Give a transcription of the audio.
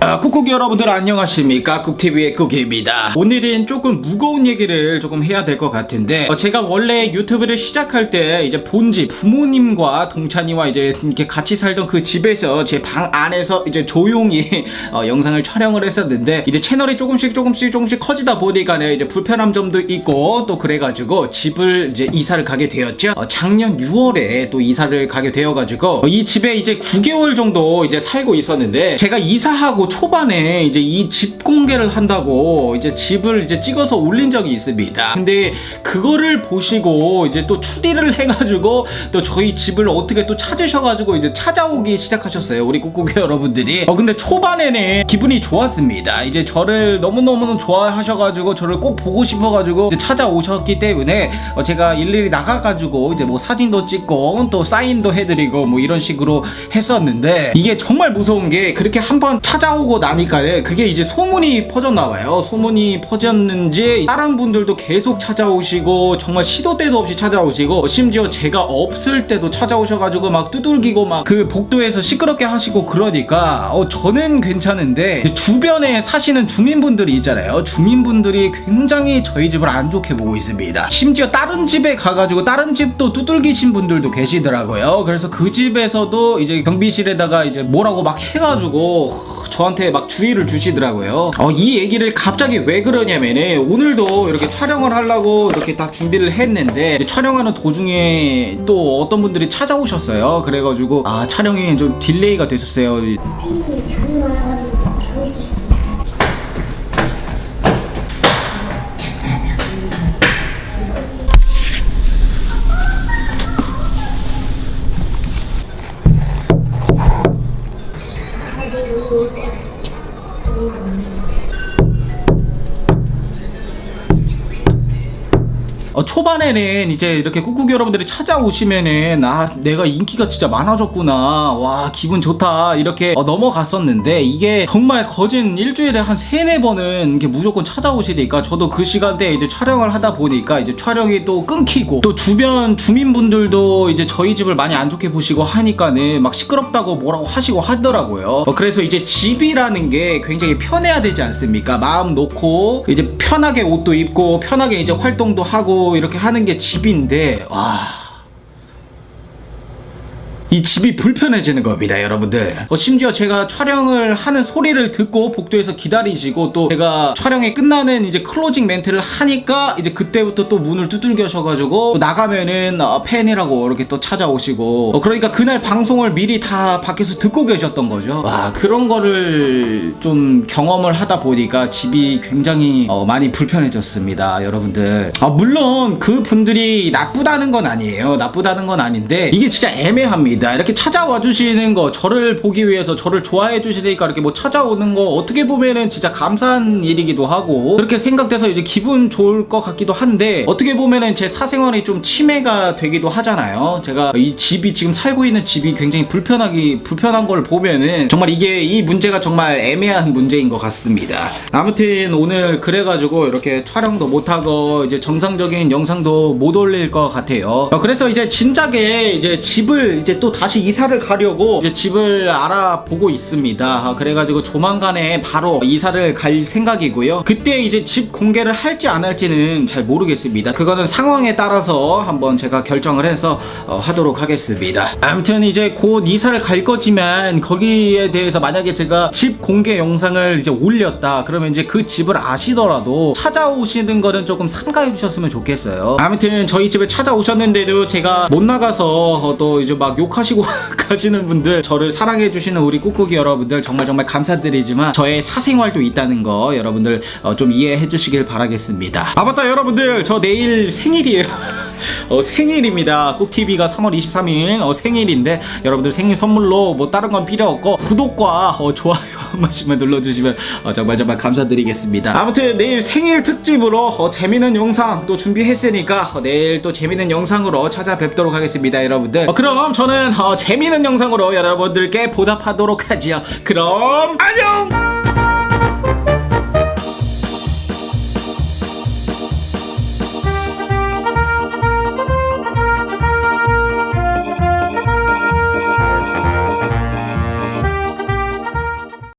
아, 쿡쿡이 여러분들 안녕하십니까? 쿡TV의 쿡입니다. 오늘은 조금 무거운 얘기를 조금 해야 될 것 같은데 어, 제가 원래 유튜브를 시작할 때 이제 본집 부모님과 동찬이와 이제 이렇게 같이 살던 그 집에서 제 방 안에서 이제 조용히 어, 영상을 촬영을 했었는데 이제 채널이 조금씩 조금씩 조금씩 커지다 보니까 네, 이제 불편한 점도 있고 또 그래가지고 집을 이제 이사를 가게 되었죠. 어, 작년 6월에 또 이사를 가게 되어가지고 어, 이 집에 이제 9개월 정도 이제 살고 있었는데 제가 이사하고 초반에 이제 이 집 공개를 한다고 이제 집을 이제 찍어서 올린 적이 있습니다. 근데 그거를 보시고 이제 또 추리를 해가지고 또 저희 집을 어떻게 또 찾으셔가지고 이제 찾아오기 시작하셨어요. 우리 꾹꾹이 여러분들이. 어 근데 초반에는 기분이 좋았습니다. 이제 저를 너무너무 좋아하셔가지고 저를 꼭 보고 싶어가지고 찾아오셨기 때문에 어 제가 일일이 나가가지고 이제 뭐 사진도 찍고 또 사인도 해드리고 뭐 이런 식으로 했었는데 이게 정말 무서운 게 그렇게 한번 찾아오 고 나니까 그게 이제 소문이 퍼졌나 봐요. 소문이 퍼졌는지 다른 분들도 계속 찾아오시고 정말 시도 때도 없이 찾아오시고 심지어 제가 없을 때도 찾아오셔가지고 막 두들기고 막 그 복도에서 시끄럽게 하시고 그러니까 어 저는 괜찮은데 이제 주변에 사시는 주민분들이 있잖아요. 주민분들이 굉장히 저희 집을 안 좋게 보고 있습니다. 심지어 다른 집에 가가지고 다른 집도 두들기신 분들도 계시더라고요. 그래서 그 집에서도 이제 경비실에다가 이제 뭐라고 막 해가지고 저 한테 막 주의를 주시더라고요. 어, 이 얘기를 갑자기 왜 그러냐면은 오늘도 이렇게 촬영을 하려고 이렇게 다 준비를 했는데 촬영하는 도중에 또 어떤 분들이 찾아오셨어요. 그래가지고 아 촬영이 좀 딜레이가 됐었어요. 피부에 잠이 많아가지고 자고 있었어요. over me. 어, 초반에는 이제 이렇게 꾹꾹이 여러분들이 찾아오시면은 아 내가 인기가 진짜 많아졌구나. 와 기분 좋다. 이렇게 어, 넘어갔었는데 이게 정말 거진 일주일에 한 세네 번은 이렇게 무조건 찾아오시니까 저도 그 시간대에 이제 촬영을 하다 보니까 이제 촬영이 또 끊기고 또 주변 주민분들도 이제 저희 집을 많이 안 좋게 보시고 하니까는 막 시끄럽다고 뭐라고 하시고 하더라고요. 어, 그래서 이제 집이라는 게 굉장히 편해야 되지 않습니까? 마음 놓고 이제 편하게 옷도 입고 편하게 이제 활동도 하고 이렇게 하는 게 집인데 와. 이 집이 불편해지는 겁니다, 여러분들. 어, 심지어 제가 촬영을 하는 소리를 듣고 복도에서 기다리시고 또 제가 촬영이 끝나는 이제 클로징 멘트를 하니까 이제 그때부터 또 문을 두들겨셔가지고 나가면은 어, 팬이라고 이렇게 또 찾아오시고 어, 그러니까 그날 방송을 미리 다 밖에서 듣고 계셨던 거죠. 와 그런 거를 좀 경험을 하다 보니까 집이 굉장히 어, 많이 불편해졌습니다, 여러분들. 아 물론 그 분들이 나쁘다는 건 아니에요. 나쁘다는 건 아닌데 이게 진짜 애매합니다. 이렇게 찾아와 주시는 거 저를 보기 위해서 저를 좋아해 주시니까 이렇게 뭐 찾아오는 거 어떻게 보면은 진짜 감사한 일이기도 하고 그렇게 생각돼서 이제 기분 좋을 것 같기도 한데 어떻게 보면은 제 사생활이 좀 침해가 되기도 하잖아요. 제가 이 집이 지금 살고 있는 집이 굉장히 불편하기 불편한 걸 보면은 정말 이게 이 문제가 정말 애매한 문제인 것 같습니다. 아무튼 오늘 그래가지고 이렇게 촬영도 못 하고 이제 정상적인 영상도 못 올릴 것 같아요. 어, 그래서 이제 진작에 이제 집을 이제 또 다시 이사를 가려고 이제 집을 알아보고 있습니다. 아, 그래가지고 조만간에 바로 이사를 갈 생각이고요. 그때 이제 집 공개를 할지 안 할지는 잘 모르겠습니다. 그거는 상황에 따라서 한번 제가 결정을 해서 어, 하도록 하겠습니다. 아무튼 이제 곧 이사를 갈 거지만 거기에 대해서 만약에 제가 집 공개 영상을 이제 올렸다 그러면 이제 그 집을 아시더라도 찾아오시는 거는 조금 삼가해 주셨으면 좋겠어요. 아무튼 저희 집에 찾아오셨는데도 제가 못 나가서 어, 또 이제 막 욕하 시고 가시는 분들 저를 사랑해 주시는 우리 꾹꾹이 여러분들 정말 정말 감사드리지만 저의 사생활도 있다는 거 여러분들 어, 좀 이해해 주시길 바라겠습니다. 아 맞다 여러분들 저 내일 생일이에요. 어, 생일입니다. 꾹TV가 3월 23일 어, 생일인데 여러분들 생일 선물로 뭐 다른 건 필요 없고 구독과 어, 좋아요 한 번씩만 눌러주시면 어, 정말 정말 감사드리겠습니다. 아무튼 내일 생일 특집으로 어, 재밌는 영상 또 준비했으니까 어, 내일 또 재밌는 영상으로 찾아뵙도록 하겠습니다, 여러분들. 어, 그럼 저는 어, 재밌는 영상으로 여러분들께 보답하도록 하지요. 그럼 안녕.